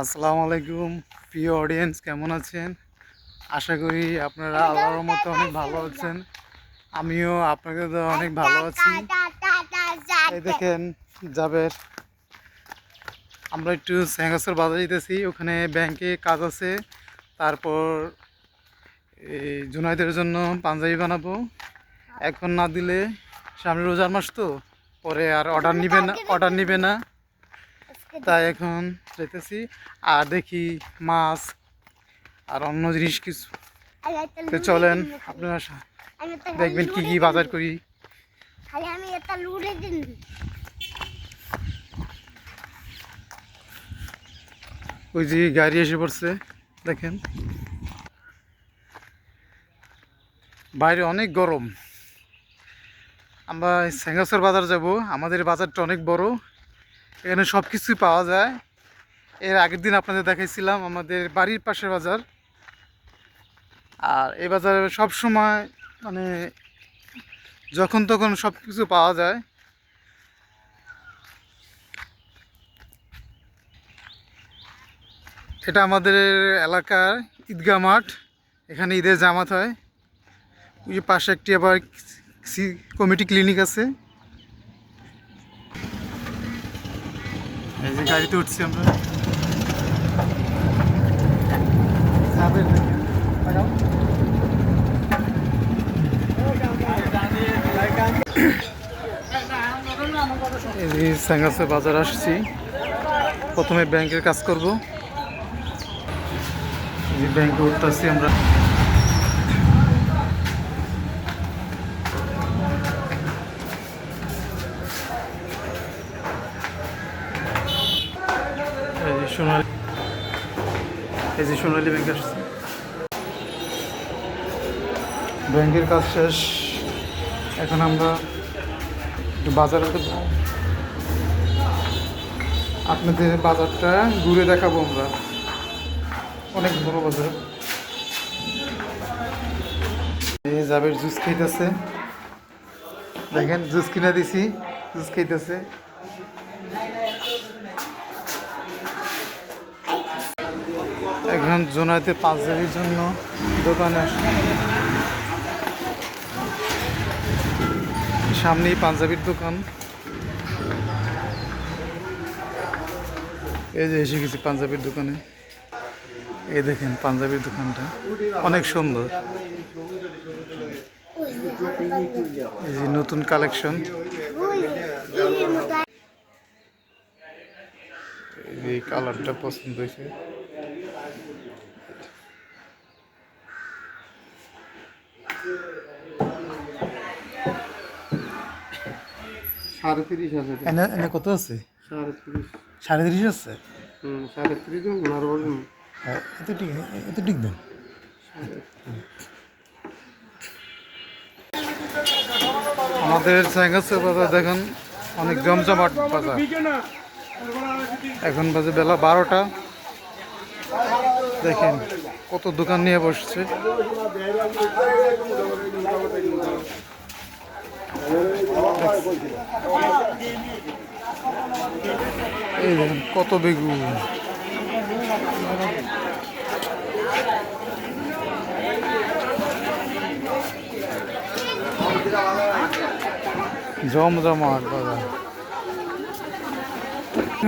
আসসালামু আলাইকুম প্রিয় অডিয়েন্স কেমন আছেন? আশা করি আপনারা আল্লাহর মতো অনেক ভালো আছেন। আমিও আপনাকে দ্বারা অনেক ভালো আছি। Da, da, da, da, এই দেখেন যাবের আমরা একটু স্যাঙ্গাসের বাজার যেতেছি ওখানে ব্যাংকে কাজ আছে। তারপর এই জুনাইদের জন্য পাঞ্জাবি বানাবো। এখন না দিলে সামনে রোজার মাস তো। পরে আর অর্ডার নিবে না অর্ডার নিবে না। তাই এখন যেতেছি আর দেখি মাছ আর অন্য জিনিস কিছু। তো চলেন আপনারা দেখবেন কি কি বাজার করি। ওই যে গাড়ি এসে পড়ছে দেখেন। বাইরে অনেক গরম। আমরা স্যাঙ্গাসর বাজার যাব। আমাদের বাজারটা অনেক বড়। এখানে সব কিছুই পাওয়া যায়। এর আগের দিন আপনাদের দেখাইছিলাম আমাদের বাড়ির পাশের বাজার। আর এই বাজারে সব সময় মানে যখন তখন সব কিছু পাওয়া যায়। এটা আমাদের এলাকার ঈদগাহ মাঠ। এখানে ঈদের জামাত হয়। ওই পাশে একটি আবার সি- কমিটি ক্লিনিক আছে। এই যে গাড়িতে উঠছি আমরা। এই যে বাজার আসছি। প্রথমে ব্যাংকের কাজ করব। ব্যাংকে উঠতেছি আমরা। সোনালি। এই যে সোনালি ব্যাংক আসছে। ব্যাংকের কাজ শেষ। এখন আমরা একটু বাজারে আপনাদের বাজারটা ঘুরে দেখাবো আমরা। অনেক বড় বাজার। এই জাবের জুস খাইতেছে। দেখেন, জুস কিনা দিছি। জুস খাইতেছে। এখন জোনাইতে পাঁচজারির জন্য দোকানে সামনেই পাঞ্জাবির দোকান। এই যে এসে গেছি পাঞ্জাবির দোকানে। এই দেখেন পাঞ্জাবির দোকানটা। অনেক সুন্দর। এই যে নতুন কালেকশন। এই কালারটা পছন্দ হয়েছে। সাড়ে তিরিশ আছে এনে এনে কত আছে? সাড়ে তিরিশ। সাড়ে তিরিশ আছে? হুম সাড়ে তিরিশ ওনার বলুন হ্যাঁ, এত ঠিক এত ঠিক দেন। আমাদের স্যাঙ্গাসের বাজার দেখেন অনেক জমজমাট বাজার। এখন বাজে বেলা বারোটা। দেখেন কত দোকান নিয়ে বসছে। এই দেখেন কত বেগুন। জমজমাট বাজার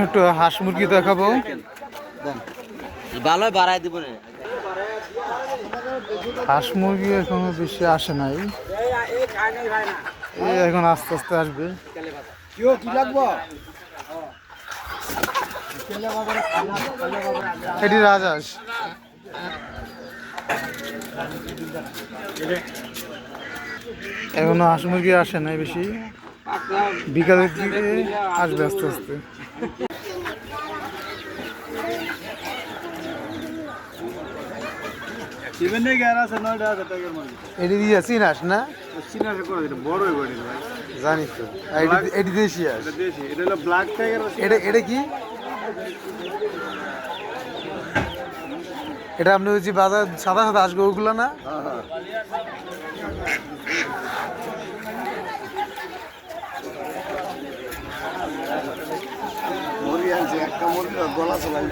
একটু হাঁস মুরগি দেখাবো। ভালো বাড়াই দিব হাঁস মুরগি এখনও বেশি আসে নাই। এই এখন আস্তে আস্তে আসবে। কি লাগবো? এটি রাজহাঁস এখনও হাঁস মুরগি আসে নাই বেশি। বিকালের দিকে আসবে আস্তে আস্তে। এটি দিয়ে চিনাস না? হয়ে জানি তো। এটি এটি দেশি এটা হলো ব্ল্যাক টাইগার এটা এটা কি? এটা আপনি ওই যে বাজার সাদা সাদা আসবে ওগুলো না? গলা চলাই